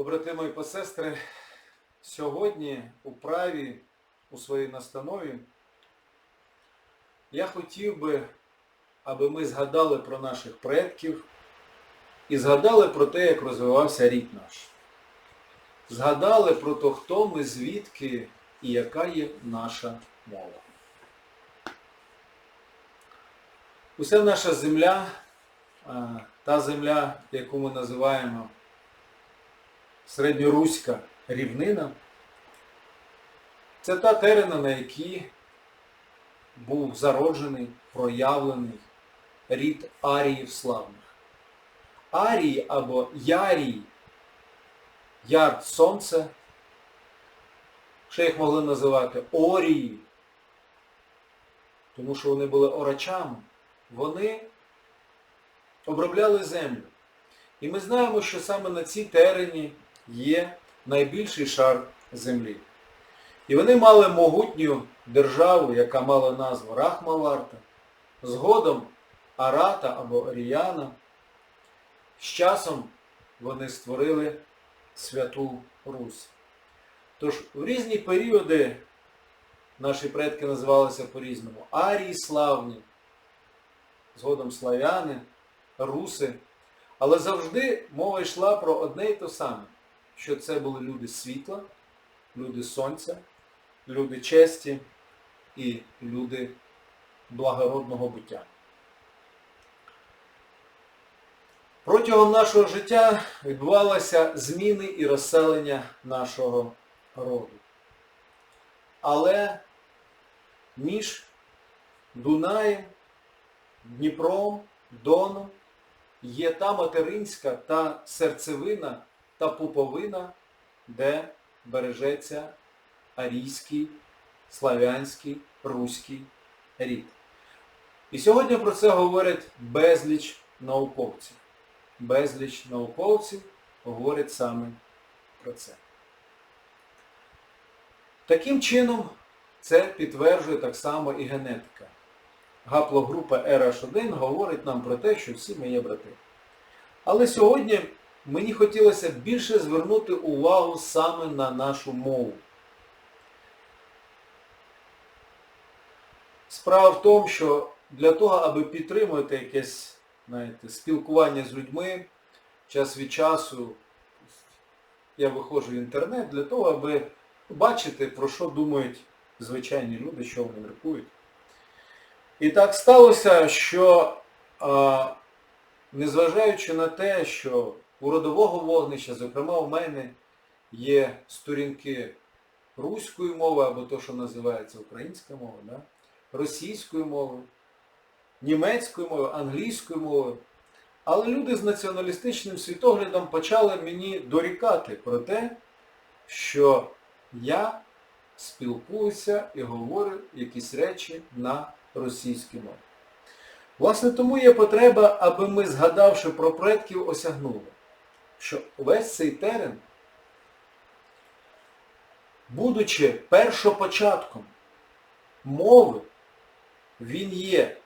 Побратими і посестри, сьогодні у праві, у своїй настанові, я хотів би, аби ми згадали про наших предків і згадали про те, як розвивався рід наш. Згадали про те, хто ми, звідки і яка є наша мова. Уся наша земля, та земля, яку ми називаємо середньоруська рівнина, це та терена, на якій був зароджений, проявлений рід аріїв славних. Арії або Ярії, Яр Сонце, ще їх могли називати Орії, тому що вони були орачами, вони обробляли землю. І ми знаємо, що саме на цій терені є найбільший шар землі. І вони мали могутню державу, яка мала назву Рахмаварта, згодом Арата або Оріяна. З часом вони створили Святу Русь. Тож в різні періоди наші предки називалися по-різному. Арії славні, згодом славяни, руси. Але завжди мова йшла про одне і те саме, що це були люди світла, люди сонця, люди честі і люди благородного буття. Протягом нашого життя відбувалися зміни і розселення нашого роду. Але між Дунаєм, Дніпром, Доном є та материнська, та серцевина, та пуповина, де бережеться арійський, славянський, руський рід. І сьогодні про це говорять безліч науковців. Безліч науковців говорять саме про це. Таким чином, це підтверджує так само і генетика. Гаплогрупа RH1 говорить нам про те, що всі ми є брати. Але сьогодні мені хотілося більше звернути увагу саме на нашу мову. Справа в тому, що для того, аби підтримувати якесь знаєте, спілкування з людьми, час від часу я виходжу в інтернет для того, аби бачити, про що думають звичайні люди, що вони міркують. І так сталося, що незважаючи на те, що у родового вогнища, зокрема у мене, є сторінки руської мови, або то, що називається українська мова, да? російської мови, німецької мови, англійської мови. Але люди з націоналістичним світоглядом почали мені дорікати про те, що я спілкуюся і говорю якісь речі на російській мові. Власне, тому є потреба, аби ми, згадавши про предків, осягнули, що весь цей терен, будучи першопочатком мови, він є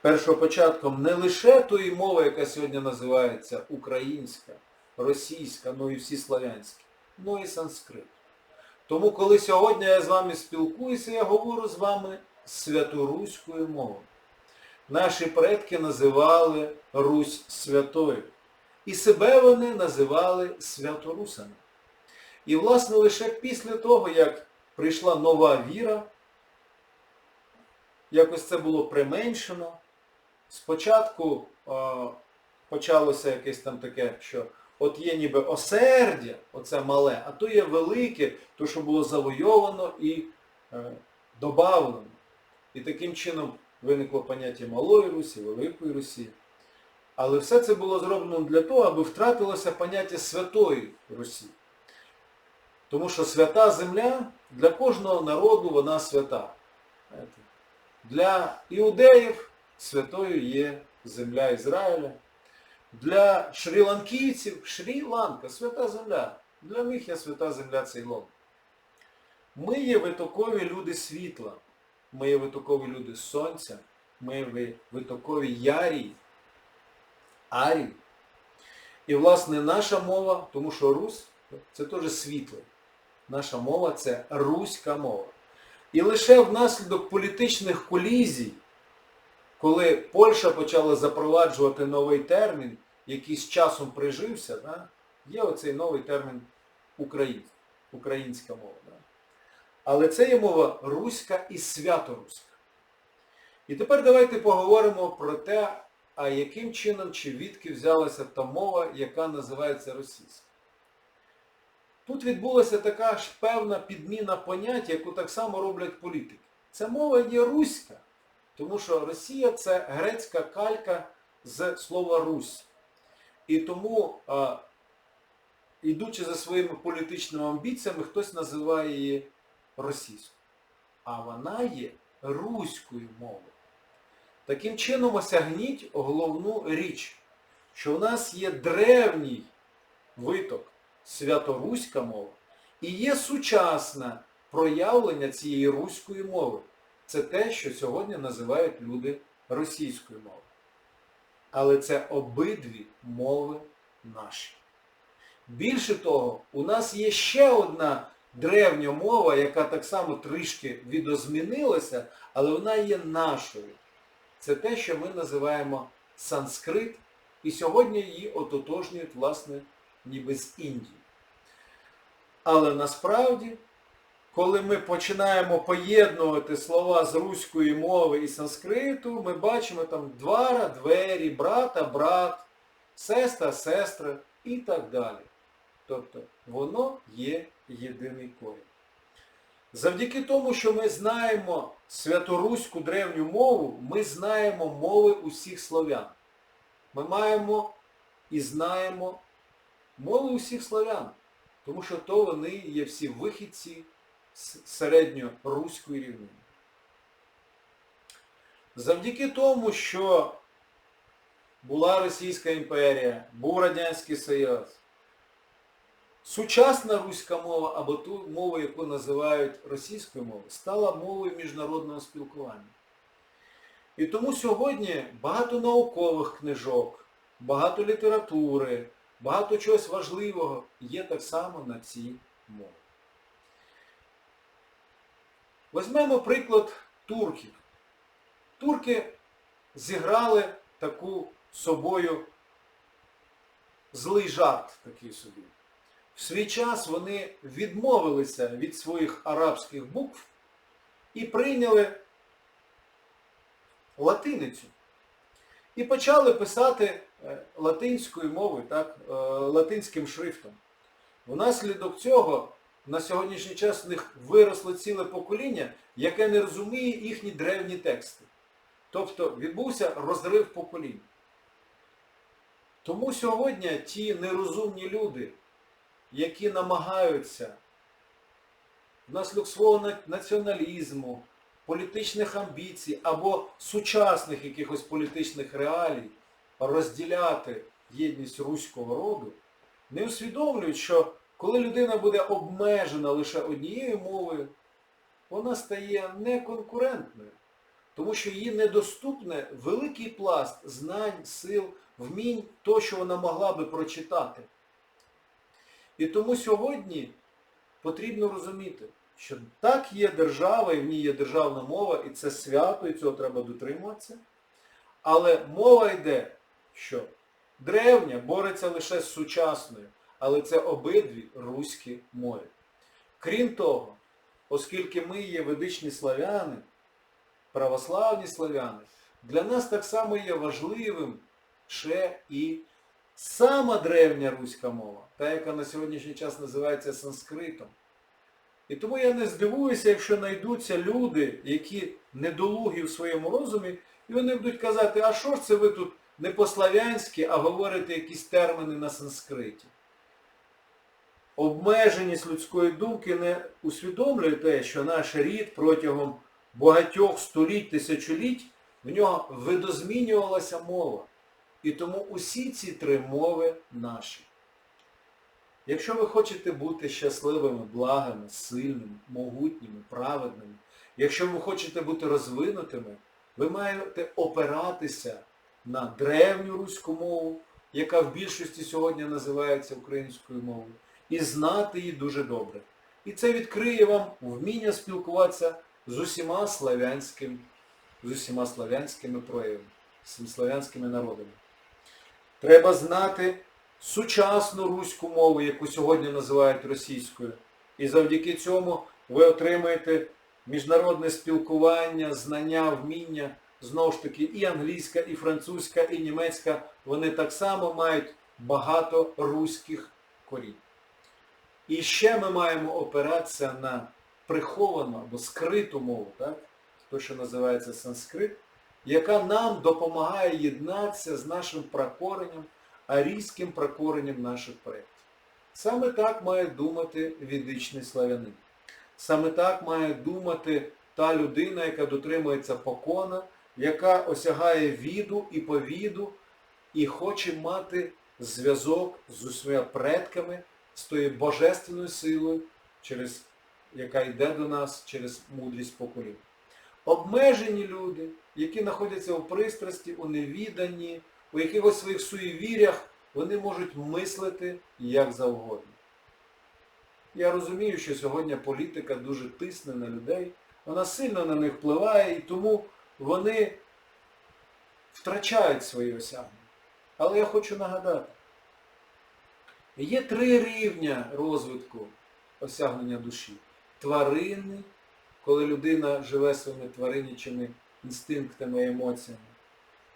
першопочатком не лише тої мови, яка сьогодні називається українська, російська, ну і всі славянські, ну і санскрит. Тому, коли сьогодні я з вами спілкуюся, я говорю з вами святоруською мовою. Наші предки називали Русь святою. І себе вони називали святорусами. І, власне, лише після того, як прийшла нова віра, якось це було применшено, спочатку о, почалося якесь там таке, що от є ніби осердя, оце мале, а то є велике, то, що було завойовано і е, добавлено. І таким чином виникло поняття Малої Русі, Великої Русі. Але все це було зроблено для того, аби втратилося поняття Святої Русі. Тому що свята земля для кожного народу вона свята. Для іудеїв святою є земля Ізраїля. Для шрі-ланкійців Шрі-Ланка, свята земля. Для них є свята земля Цейлон. Ми є витокові люди світла. Ми є витокові люди сонця. Ми є витокові ярії, арії. І, власне, наша мова, тому що Русь це теж світло. Наша мова це руська мова. І лише внаслідок політичних колізій, коли Польща почала запроваджувати новий термін, який з часом прижився, да, є оцей новий термін українська, українська мова. Да. Але це є мова руська і святоруська. І тепер давайте поговоримо про те, а яким чином чи відки взялася та мова, яка називається російська. Тут відбулася така ж певна підміна понять, яку так само роблять політики. Ця мова є руська, тому що Росія це грецька калька з слова Русь. І тому, ідучи за своїми політичними амбіціями, хтось називає її російською. А вона є руською мовою. Таким чином осягніть головну річ, що в нас є древній виток святоруська мова і є сучасне проявлення цієї руської мови. Це те, що сьогодні називають люди російською мовою. Але це обидві мови наші. Більше того, у нас є ще одна древня мова, яка так само трішки відозмінилася, але вона є нашою. Це те, що ми називаємо санскрит, і сьогодні її ототожнюють, власне, ніби з Індії. Але насправді, коли ми починаємо поєднувати слова з руської мови і санскриту, ми бачимо там двара, двері, брата, брат, сестра, сестра і так далі. Тобто воно є єдиний корінь. Завдяки тому, що ми знаємо святоруську древню мову, ми знаємо мови усіх слов'ян. Ми маємо і знаємо мови усіх слов'ян, тому що то вони є всі вихідці з середньоруської рівнини. Завдяки тому, що була Російська імперія, був Радянський Союз, Сучасна руська мова, або ту мову, яку називають російською мовою, стала мовою міжнародного спілкування. І тому сьогодні багато наукових книжок, багато літератури, багато чогось важливого є так само на цій мові. Візьмемо приклад турків. Турки зіграли таку собою злий жарт такий собі. В свій час вони відмовилися від своїх арабських букв і прийняли латиницю. І почали писати е, латинською мовою, так, е, латинським шрифтом. Внаслідок цього на сьогоднішній час в них виросло ціле покоління, яке не розуміє їхні древні тексти. Тобто відбувся розрив поколінь. Тому сьогодні ті нерозумні люди, які намагаються внаслідок свого націоналізму, політичних амбіцій або сучасних якихось політичних реалій розділяти єдність руського роду, не усвідомлюють, що коли людина буде обмежена лише однією мовою, вона стає неконкурентною, тому що їй недоступне великий пласт знань, сил, вмінь, то, що вона могла би прочитати. І тому сьогодні потрібно розуміти, що так є держава, і в ній є державна мова, і це свято, і цього треба дотримуватися. Але мова йде, що древня бореться лише з сучасною, але це обидві руські мови. Крім того, оскільки ми є ведичні славяни, православні славяни, для нас так само є важливим ще і сама древня руська мова, та, яка на сьогоднішній час називається санскритом. І тому я не здивуюся, якщо знайдуться люди, які недолугі в своєму розумі, і вони будуть казати, а що ж це ви тут не по-слав'янськи, а говорите якісь термини на санскриті. Обмеженість людської думки не усвідомлює те, що наш рід протягом багатьох століть, тисячоліть в нього видозмінювалася мова. І тому усі ці три мови наші. Якщо ви хочете бути щасливими, благими, сильними, могутніми, праведними, якщо ви хочете бути розвинутими, ви маєте опиратися на древню руську мову, яка в більшості сьогодні називається українською мовою, і знати її дуже добре. І це відкриє вам вміння спілкуватися з усіма славянськими, з усіма славянськими проявами, з славянськими народами. Треба знати сучасну руську мову, яку сьогодні називають російською. І завдяки цьому ви отримаєте міжнародне спілкування, знання, вміння. Знову ж таки, і англійська, і французька, і німецька, вони так само мають багато руських корінь. І ще ми маємо опиратися на приховану або скриту мову, так? то, що називається санскрит, яка нам допомагає єднатися з нашим пракоренням, арійським пракоренням наших предків. Саме так має думати відичний славянин. Саме так має думати та людина, яка дотримується покона, яка осягає віду і повіду і хоче мати зв'язок з усіма предками, з тою божественною силою, через, яка йде до нас через мудрість поколінь. Обмежені люди, які знаходяться у пристрасті, у невіданні, у якихось своїх суєвірях, вони можуть мислити як завгодно. Я розумію, що сьогодні політика дуже тисне на людей, вона сильно на них впливає, і тому вони втрачають свої осягнення. Але я хочу нагадати, є три рівня розвитку осягнення душі. Тваринний, коли людина живе своїми тваринничими інстинктами і емоціями.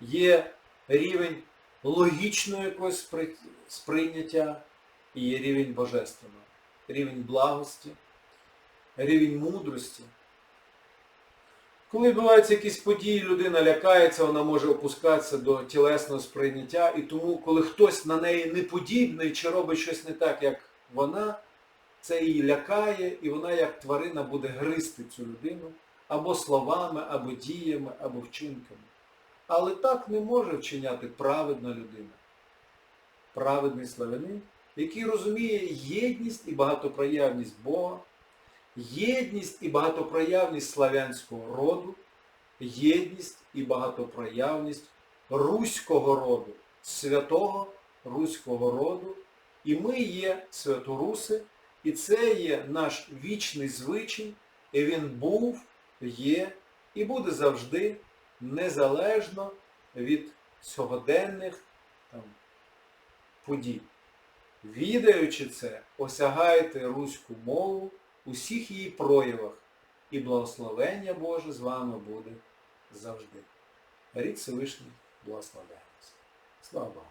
Є рівень логічного якогось сприйняття і є рівень божественного. Рівень благості, рівень мудрості. Коли відбуваються якісь події, людина лякається, вона може опускатися до тілесного сприйняття, і тому, коли хтось на неї не подібний чи робить щось не так, як вона, це її лякає, і вона як тварина буде гризти цю людину або словами, або діями, або вчинками. Але так не може вчиняти праведна людина. Праведний славянин, який розуміє єдність і багатопроявність Бога, єдність і багатопроявність славянського роду, єдність і багатопроявність руського роду, святого руського роду. І ми є святоруси, і це є наш вічний звичай, і він був, є і буде завжди незалежно від сьогоденних там, подій. Відаючи це, осягайте руську мову у всіх її проявах, і благословення Боже з вами буде завжди. Рід Всевишній благословляється. Слава Богу.